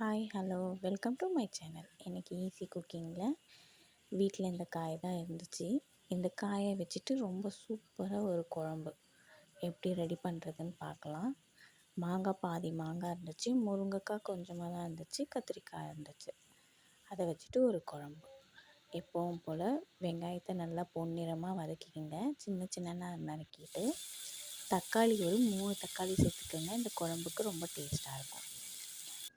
Hi hello welcome to my channel எனக்கு easy குக்கிங்கில் வீட்டில் இந்த காய் தான் இருந்துச்சு. இந்த காயை வச்சுட்டு ரொம்ப சூப்பராக ஒரு குழம்பு. எப்படி ரெடி பண்ணுறதுன்னு பார்க்கலாம். மாங்காய் பாதி மாங்காய் இருந்துச்சு. முருங்கைக்காய் கொஞ்சமாக தான் இருந்துச்சு. கத்திரிக்காய் இருந்துச்சு. அதை வச்சுட்டு ஒரு குழம்பு. எப்பவும் போல் வெங்காயத்தை நல்லா பொன்னிறமாக வதக்கிக்கிங்க. சின்ன சின்னதாக நறுக்கிட்டு தக்காளி ஒரு மூணு தக்காளி சேர்த்துக்கோங்க. இந்த குழம்புக்கு ரொம்ப டேஸ்ட்டாக இருக்கும்.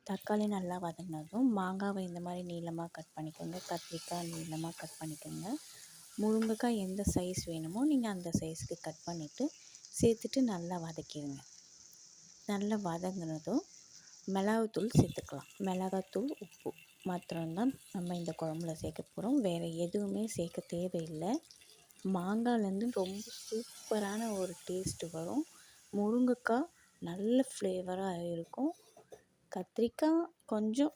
தக்காளி நல்லா வதங்கினதும் மாங்காவை இந்த மாதிரி நீளமாக கட் பண்ணிக்கோங்க. கத்திரிக்காய் நீளமாக கட் பண்ணிக்கோங்க. முருங்கைக்காய் எந்த சைஸ் வேணுமோ நீங்கள் அந்த சைஸ்க்கு கட் பண்ணிவிட்டு சேர்த்துட்டு நல்லா வதக்கிடுங்க. நல்லா வதங்கினதும் மிளகாத்தூள் சேர்த்துக்கலாம். மிளகாத்தூள் உப்பு மாத்திரம்தான் நம்ம இந்த குழம்புல சேர்க்க போகிறோம் வேறு எதுவுமே சேர்க்க தேவையில்லை. மாங்காய்லேருந்து ரொம்ப சூப்பரான ஒரு டேஸ்ட்டு வரும். முருங்கைக்காய் நல்ல ஃப்ளேவராக இருக்கும். கத்திரிக்காய் கொஞ்சம்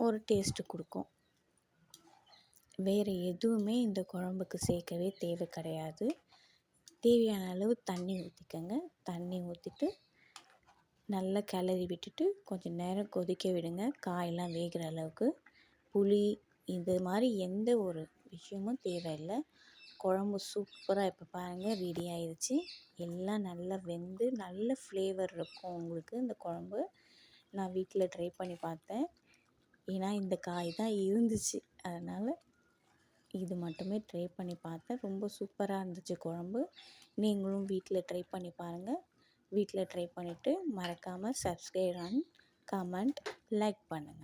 ஒரு டேஸ்ட்டு கொடுக்கும். வேறு எதுவுமே இந்த குழம்புக்கு சேர்க்கவே தேவை கிடையாது. தேவையான அளவு தண்ணி ஊற்றிக்கங்க தண்ணி ஊற்றிட்டு நல்லா கிளறி விட்டுட்டு கொஞ்சம் நேரம் கொதிக்க விடுங்க. காயெல்லாம் வேகிற அளவுக்கு. புளி இது மாதிரி எந்த ஒரு விஷயமும் தேவையில்லை. குழம்பு சூப்பராக இப்போ பாருங்கள் ரெடி ஆயிடுச்சு. எல்லாம் நல்லா வெந்து நல்ல ஃப்ளேவர் இருக்கும் உங்களுக்கு இந்த குழம்பு. நான் வீட்டில் ட்ரை பண்ணி பார்த்தேன் ஏன்னா இந்த காய் தான் இருந்துச்சு. அதனால் இது மட்டுமே ட்ரை பண்ணி பார்த்தேன் ரொம்ப சூப்பராக இருந்துச்சு குழம்பு. நீங்களும் வீட்டில் ட்ரை பண்ணி பாருங்கள் வீட்டில் ட்ரை பண்ணிவிட்டு மறக்காமல் சப்ஸ்கிரைப் அண்ட் கமெண்ட் லைக் பண்ணுங்கள்